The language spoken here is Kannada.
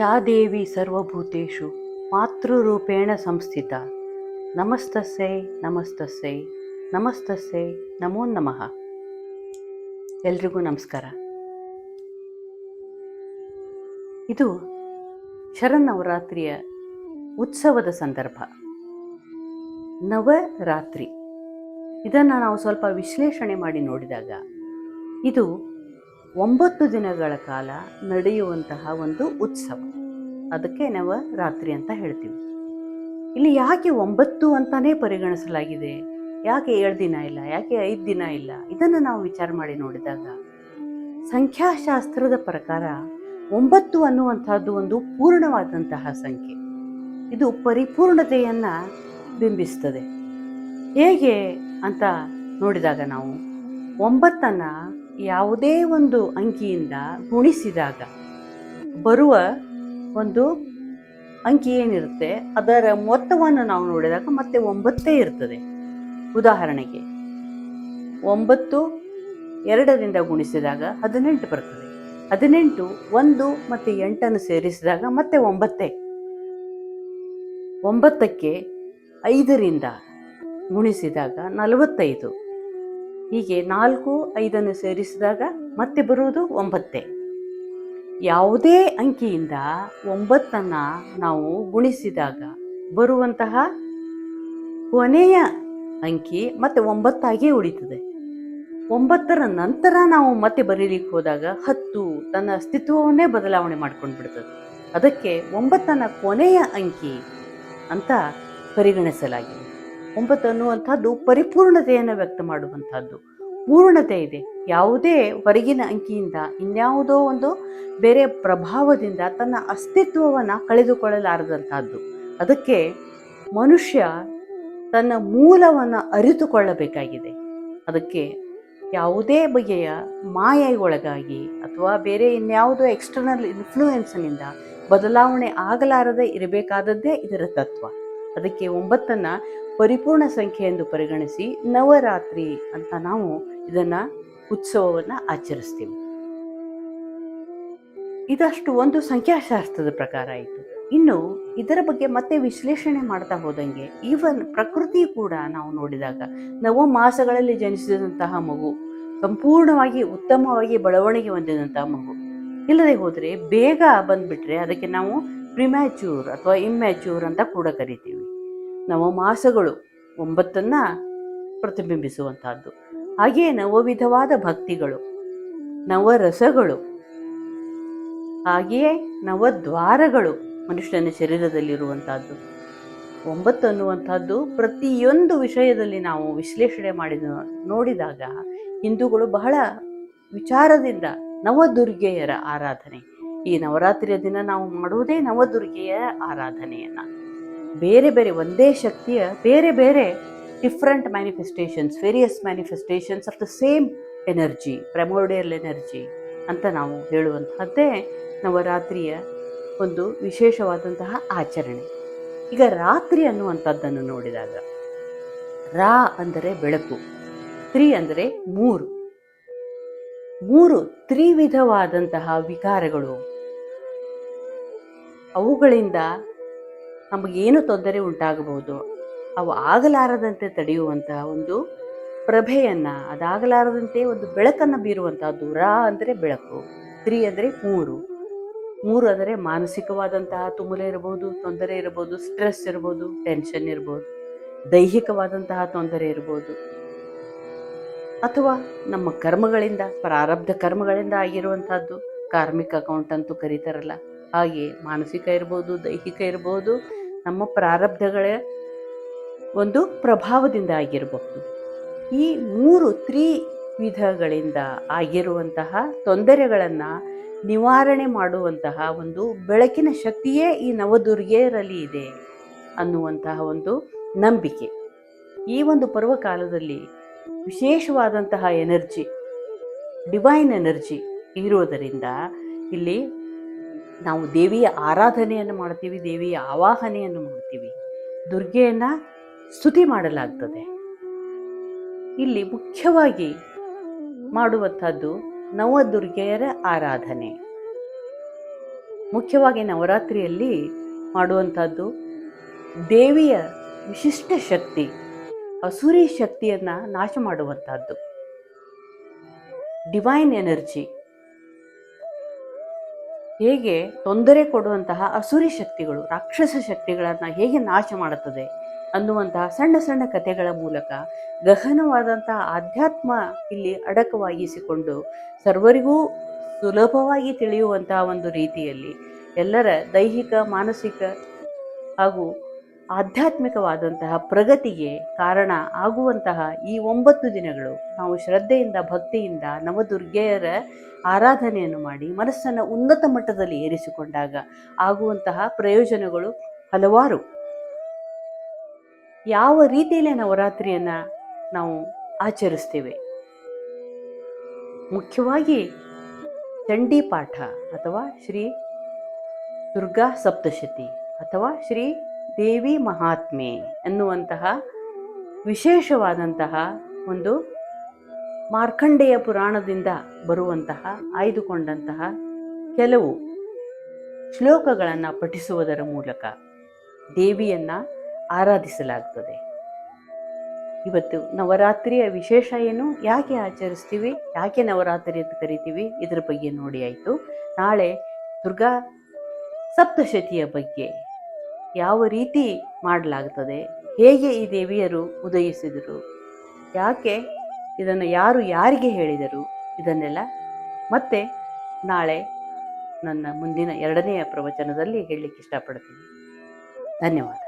ಯಾ ದೇವಿ ಸರ್ವಭೂತೇಷು ಮಾತೃರೂಪೇಣ ಸಂಸ್ಥಿತ. ನಮಸ್ತಸ್ಸೈ ನಮಸ್ತಸ್ಸೈ ನಮಸ್ತಸ್ಸೈ, ನಮೋ ನಮಃ. ಎಲ್ರಿಗೂ ನಮಸ್ಕಾರ. ಇದು ಶರನ್ನವರಾತ್ರಿಯ ಉತ್ಸವದ ಸಂದರ್ಭ. ನವರಾತ್ರಿ. ಇದನ್ನು ನಾವು ಸ್ವಲ್ಪ ವಿಶ್ಲೇಷಣೆ ಮಾಡಿ ನೋಡಿದಾಗ, ಇದು ಒಂಬತ್ತು ದಿನಗಳ ಕಾಲ ನಡೆಯುವಂತಹ ಒಂದು ಉತ್ಸವ. ಅದಕ್ಕೆ ನಾವು ನವರಾತ್ರಿ ಅಂತ ಹೇಳ್ತೀವಿ. ಇಲ್ಲಿ ಯಾಕೆ ಒಂಬತ್ತು ಅಂತಾನೇ ಪರಿಗಣಿಸಲಾಗಿದೆ? ಯಾಕೆ ಏಳು ದಿನ ಇಲ್ಲ? ಯಾಕೆ ಐದು ದಿನ ಇಲ್ಲ? ಇದನ್ನು ನಾವು ವಿಚಾರ ಮಾಡಿ ನೋಡಿದಾಗ ಸಂಖ್ಯಾಶಾಸ್ತ್ರದ ಪ್ರಕಾರ ಒಂಬತ್ತು ಅನ್ನುವಂಥದ್ದು ಒಂದು ಪೂರ್ಣವಾದಂತಹ ಸಂಖ್ಯೆ. ಇದು ಪರಿಪೂರ್ಣತೆಯನ್ನು ಬಿಂಬಿಸ್ತದೆ. ಹೇಗೆ ಅಂತ ನೋಡಿದಾಗ ನಾವು ಒಂಬತ್ತನ್ನು ಯಾವುದೇ ಒಂದು ಅಂಕಿಯಿಂದ ಗುಣಿಸಿದಾಗ ಬರುವ ಒಂದು ಅಂಕಿ ಏನಿರುತ್ತೆ, ಅದರ ಮೊತ್ತವನ್ನು ನಾವು ನೋಡಿದಾಗ ಮತ್ತೆ ಒಂಬತ್ತೇ ಇರ್ತದೆ. ಉದಾಹರಣೆಗೆ, ಒಂಬತ್ತು ಎರಡರಿಂದ ಗುಣಿಸಿದಾಗ ಹದಿನೆಂಟು ಬರ್ತದೆ. ಹದಿನೆಂಟು ಒಂದು ಮತ್ತು ಎಂಟನ್ನು ಸೇರಿಸಿದಾಗ ಮತ್ತೆ ಒಂಬತ್ತೇ. ಒಂಬತ್ತಕ್ಕೆ ಐದರಿಂದ ಗುಣಿಸಿದಾಗ ನಲವತ್ತೈದು. ಹೀಗೆ ನಾಲ್ಕು, ಐದನ್ನು ಸೇರಿಸಿದಾಗ ಮತ್ತೆ ಬರುವುದು ಒಂಬತ್ತೇ. ಯಾವುದೇ ಅಂಕಿಯಿಂದ ಒಂಬತ್ತನ್ನು ನಾವು ಗುಣಿಸಿದಾಗ ಬರುವಂತಹ ಕೊನೆಯ ಅಂಕಿ ಮತ್ತೆ ಒಂಬತ್ತಾಗಿಯೇ ಉಳಿತದೆ. ಒಂಬತ್ತರ ನಂತರ ನಾವು ಮತ್ತೆ ಬರೀಲಿಕ್ಕೆ ಹೋದಾಗ ಹತ್ತು ತನ್ನ ಅಸ್ತಿತ್ವವನ್ನೇ ಬದಲಾವಣೆ ಮಾಡ್ಕೊಂಡು ಬಿಡ್ತದೆ. ಅದಕ್ಕೆ ಒಂಬತ್ತನ ಕೊನೆಯ ಅಂಕಿ ಅಂತ ಪರಿಗಣಿಸಲಾಗಿದೆ. ಒಂಬತ್ತು ಅನ್ನುವಂಥದ್ದು ಪರಿಪೂರ್ಣತೆಯನ್ನು ವ್ಯಕ್ತ ಮಾಡುವಂಥದ್ದು. ಪೂರ್ಣತೆ ಇದೆ. ಯಾವುದೇ ಹೊರಗಿನ ಅಂಕಿಯಿಂದ ಇನ್ಯಾವುದೋ ಒಂದು ಬೇರೆ ಪ್ರಭಾವದಿಂದ ತನ್ನ ಅಸ್ತಿತ್ವವನ್ನು ಕಳೆದುಕೊಳ್ಳಲಾರದಂಥದ್ದು. ಅದಕ್ಕೆ ಮನುಷ್ಯ ತನ್ನ ಮೂಲವನ್ನು ಅರಿತುಕೊಳ್ಳಬೇಕಾಗಿದೆ. ಅದಕ್ಕೆ ಯಾವುದೇ ಬಗೆಯ ಮಾಯೆಗೊಳಗಾಗಿ ಅಥವಾ ಬೇರೆ ಇನ್ಯಾವುದೋ ಎಕ್ಸ್ಟರ್ನಲ್ ಇನ್ಫ್ಲೂಯೆನ್ಸ್ನಿಂದ ಬದಲಾವಣೆ ಆಗಲಾರದೆ ಇರಬೇಕಾದದ್ದೇ ಇದರ ತತ್ವ. ಅದಕ್ಕೆ ಒಂಬತ್ತನ್ನು ಪರಿಪೂರ್ಣ ಸಂಖ್ಯೆ ಎಂದು ಪರಿಗಣಿಸಿ ನವರಾತ್ರಿ ಅಂತ ನಾವು ಇದನ್ನು ಉತ್ಸವವನ್ನು ಆಚರಿಸ್ತೀವಿ. ಇದಷ್ಟು ಒಂದು ಸಂಖ್ಯಾಶಾಸ್ತ್ರದ ಪ್ರಕಾರ ಆಯಿತು. ಇನ್ನು ಇದರ ಬಗ್ಗೆ ಮತ್ತೆ ವಿಶ್ಲೇಷಣೆ ಮಾಡ್ತಾ ಹೋದಂಗೆ ಈವನ್ ಪ್ರಕೃತಿ ಕೂಡ ನಾವು ನೋಡಿದಾಗ ನವ ಮಾಸಗಳಲ್ಲಿ ಜನಿಸಿದಂತಹ ಮಗು, ಸಂಪೂರ್ಣವಾಗಿ ಉತ್ತಮವಾಗಿ ಬೆಳವಣಿಗೆ ಹೊಂದಿದಂತಹ ಮಗು. ಇಲ್ಲದೆ ಹೋದರೆ ಬೇಗ ಬಂದ್ಬಿಟ್ರೆ ಅದಕ್ಕೆ ನಾವು ಪ್ರಿಮ್ಯಾಚ್ಯೂರ್ ಅಥವಾ ಇಮ್ಯಾಚ್ಯೂರ್ ಅಂತ ಕೂಡ ಕರಿತೀವಿ. ನವಮಾಸಗಳು ಒಂಬತ್ತನ್ನು ಪ್ರತಿಬಿಂಬಿಸುವಂತಹದ್ದು. ಹಾಗೆಯೇ ನವವಿಧವಾದ ಭಕ್ತಿಗಳು, ನವರಸಗಳು, ಹಾಗೆಯೇ ನವದ್ವಾರಗಳು ಮನುಷ್ಯನ ಶರೀರದಲ್ಲಿರುವಂತಹದ್ದು. ಒಂಬತ್ತು ಅನ್ನುವಂಥದ್ದು ಪ್ರತಿಯೊಂದು ವಿಷಯದಲ್ಲಿ ನಾವು ವಿಶ್ಲೇಷಣೆ ಮಾಡಿದ ನೋಡಿದಾಗ ಹಿಂದೂಗಳು ಬಹಳ ವಿಚಾರದಿಂದ ನವದುರ್ಗೆಯರ ಆರಾಧನೆ. ಈ ನವರಾತ್ರಿಯ ದಿನ ನಾವು ಮಾಡುವುದೇ ನವದುರ್ಗೆಯ ಆರಾಧನೆಯನ್ನು. ಬೇರೆ ಬೇರೆ ಒಂದೇ ಶಕ್ತಿಯ ಬೇರೆ ಬೇರೆ different manifestations various manifestations of the same energy primordial energy ಅಂತ ನಾವು ಹೇಳುವಂತಹದ್ದೇ ನವರಾತ್ರಿಯ ಒಂದು ವಿಶೇಷವಾದಂತಹ ಆಚರಣೆ. ಈಗ ರಾತ್ರಿ ಅನ್ನುವಂಥದ್ದನ್ನು ನೋಡಿದಾಗ, ರಾ ಅಂದರೆ ಬೆಳಕು, ತ್ರಿ ಅಂದರೆ ಮೂರು. ಮೂರು ತ್ರಿವಿಧವಾದಂತಹ ವಿಕಾರಗಳು. ಅವುಗಳಿಂದ ನಮಗೇನು ತೊಂದರೆ ಉಂಟಾಗಬಹುದು, ಅವು ಆಗಲಾರದಂತೆ ತಡೆಯುವಂತಹ ಒಂದು ಪ್ರಭೆಯನ್ನು, ಅದಾಗಲಾರದಂತೆ ಒಂದು ಬೆಳಕನ್ನು ಬೀರುವಂತಹದ್ದು ರಾ ಅಂದರೆ ಬೆಳಕು, ತ್ರೀ ಅಂದರೆ ಮೂರು. ಮೂರು ಅಂದರೆ ಮಾನಸಿಕವಾದಂತಹ ತುಮುಲೆ ಇರಬಹುದು, ತೊಂದರೆ ಇರಬಹುದು, ಸ್ಟ್ರೆಸ್ ಇರ್ಬೋದು ಟೆನ್ಷನ್ ಇರ್ಬೋದು ದೈಹಿಕವಾದಂತಹ ತೊಂದರೆ ಇರ್ಬೋದು ಅಥವಾ ನಮ್ಮ ಕರ್ಮಗಳಿಂದ, ಪ್ರಾರಬ್ಧ ಕರ್ಮಗಳಿಂದ ಆಗಿರುವಂತಹದ್ದು, ಕಾರ್ಮಿಕ ಅಕೌಂಟ್ ಅಂತೂ ಕರೀತಾರಲ್ಲ, ಹಾಗೆ ಮಾನಸಿಕ ಇರ್ಬೋದು ದೈಹಿಕ ಇರ್ಬೋದು ನಮ್ಮ ಪ್ರಾರಬ್ಧಗಳ ಒಂದು ಪ್ರಭಾವದಿಂದ ಆಗಿರಬಹುದು. ಈ ಮೂರು ತ್ರಿವಿಧಗಳಿಂದ ಆಗಿರುವಂತಹ ತೊಂದರೆಗಳನ್ನು ನಿವಾರಣೆ ಮಾಡುವಂತಹ ಒಂದು ಬೆಳಕಿನ ಶಕ್ತಿಯೇ ಈ ನವದುರ್ಗೆಯರಲ್ಲಿ ಇದೆ ಅನ್ನುವಂತಹ ಒಂದು ನಂಬಿಕೆ. ಈ ಒಂದು ಪರ್ವಕಾಲದಲ್ಲಿ ವಿಶೇಷವಾದಂತಹ ಎನರ್ಜಿ, ಡಿವೈನ್ ಎನರ್ಜಿ ಇರೋದರಿಂದ ಇಲ್ಲಿ ನಾವು ದೇವಿಯ ಆರಾಧನೆಯನ್ನು ಮಾಡ್ತೀವಿ ದೇವಿಯ ಆವಾಹನೆಯನ್ನು ಮಾಡ್ತೀವಿ ದುರ್ಗೆಯನ್ನು ಸ್ತುತಿ ಮಾಡಲಾಗ್ತದೆ. ಇಲ್ಲಿ ಮುಖ್ಯವಾಗಿ ಮಾಡುವಂಥದ್ದು ನವದುರ್ಗೆಯರ ಆರಾಧನೆ. ಮುಖ್ಯವಾಗಿ ನವರಾತ್ರಿಯಲ್ಲಿ ಮಾಡುವಂಥದ್ದು ದೇವಿಯ ವಿಶಿಷ್ಟ ಶಕ್ತಿ, ಅಸುರಿ ಶಕ್ತಿಯನ್ನು ನಾಶ ಮಾಡುವಂಥದ್ದು. ಡಿವೈನ್ ಎನರ್ಜಿ ಹೇಗೆ ತೊಂದರೆ ಕೊಡುವಂತಹ ಅಸುರಿ ಶಕ್ತಿಗಳು, ರಾಕ್ಷಸ ಶಕ್ತಿಗಳನ್ನು ಹೇಗೆ ನಾಶ ಮಾಡುತ್ತದೆ ಅನ್ನುವಂತಹ ಸಣ್ಣ ಸಣ್ಣ ಕಥೆಗಳ ಮೂಲಕ ಗಹನವಾದಂತಹ ಆಧ್ಯಾತ್ಮ ಇಲ್ಲಿ ಅಡಕವಾಗಿಸಿಕೊಂಡು ಸರ್ವರಿಗೂ ಸುಲಭವಾಗಿ ತಿಳಿಯುವಂತಹ ಒಂದು ರೀತಿಯಲ್ಲಿ ಎಲ್ಲರ ದೈಹಿಕ, ಮಾನಸಿಕ ಹಾಗೂ ಆಧ್ಯಾತ್ಮಿಕವಾದಂತಹ ಪ್ರಗತಿಗೆ ಕಾರಣ ಆಗುವಂತಹ ಈ ಒಂಬತ್ತು ದಿನಗಳು ನಾವು ಶ್ರದ್ಧೆಯಿಂದ, ಭಕ್ತಿಯಿಂದ ನವದುರ್ಗೆಯರ ಆರಾಧನೆಯನ್ನು ಮಾಡಿ ಮನಸ್ಸನ್ನು ಉನ್ನತ ಮಟ್ಟದಲ್ಲಿ ಏರಿಸಿಕೊಂಡಾಗ ಆಗುವಂತಹ ಪ್ರಯೋಜನಗಳು ಹಲವಾರು. ಯಾವ ರೀತಿಯಲ್ಲಿ ನವರಾತ್ರಿಯನ್ನು ನಾವು ಆಚರಿಸ್ತೇವೆ? ಮುಖ್ಯವಾಗಿ ಚಂಡಿ ಪಾಠ ಅಥವಾ ಶ್ರೀ ದುರ್ಗಾ ಸಪ್ತಶತಿ ಅಥವಾ ಶ್ರೀ ದೇವಿ ಮಹಾತ್ಮೆ ಎನ್ನುವಂತಹ ವಿಶೇಷವಾದಂತಹ ಒಂದು ಮಾರ್ಕಂಡೇಯ ಪುರಾಣದಿಂದ ಬರುವಂತಹ ಆಯ್ದುಕೊಂಡಂತಹ ಕೆಲವು ಶ್ಲೋಕಗಳನ್ನು ಪಠಿಸುವುದರ ಮೂಲಕ ದೇವಿಯನ್ನು ಆರಾಧಿಸಲಾಗ್ತದೆ. ಇವತ್ತು ನವರಾತ್ರಿಯ ವಿಶೇಷ ಏನು? ಯಾಕೆ ಆಚರಿಸ್ತೀವಿ? ಯಾಕೆ ನವರಾತ್ರಿ ಅಂತ ಕರಿತೀವಿ? ಇದರ ಬಗ್ಗೆ ನೋಡಿ ಆಯಿತು. ನಾಳೆ ದುರ್ಗಾ ಸಪ್ತಶತಿಯ ಬಗ್ಗೆ ಯಾವ ರೀತಿ ಮಾಡಲಾಗ್ತದೆ? ಹೇಗೆ ಈ ದೇವಿಯರು ಉದಯಿಸಿದರು? ಯಾಕೆ ಇದನ್ನು ಯಾರು ಯಾರಿಗೆ ಹೇಳಿದರು? ಇದನ್ನೆಲ್ಲ ಮತ್ತೆ ನಾಳೆ ನನ್ನ ಮುಂದಿನ ಎರಡನೆಯ ಪ್ರವಚನದಲ್ಲಿ ಹೇಳಲಿಕ್ಕೆ ಇಷ್ಟಪಡ್ತೀನಿ. ಧನ್ಯವಾದ.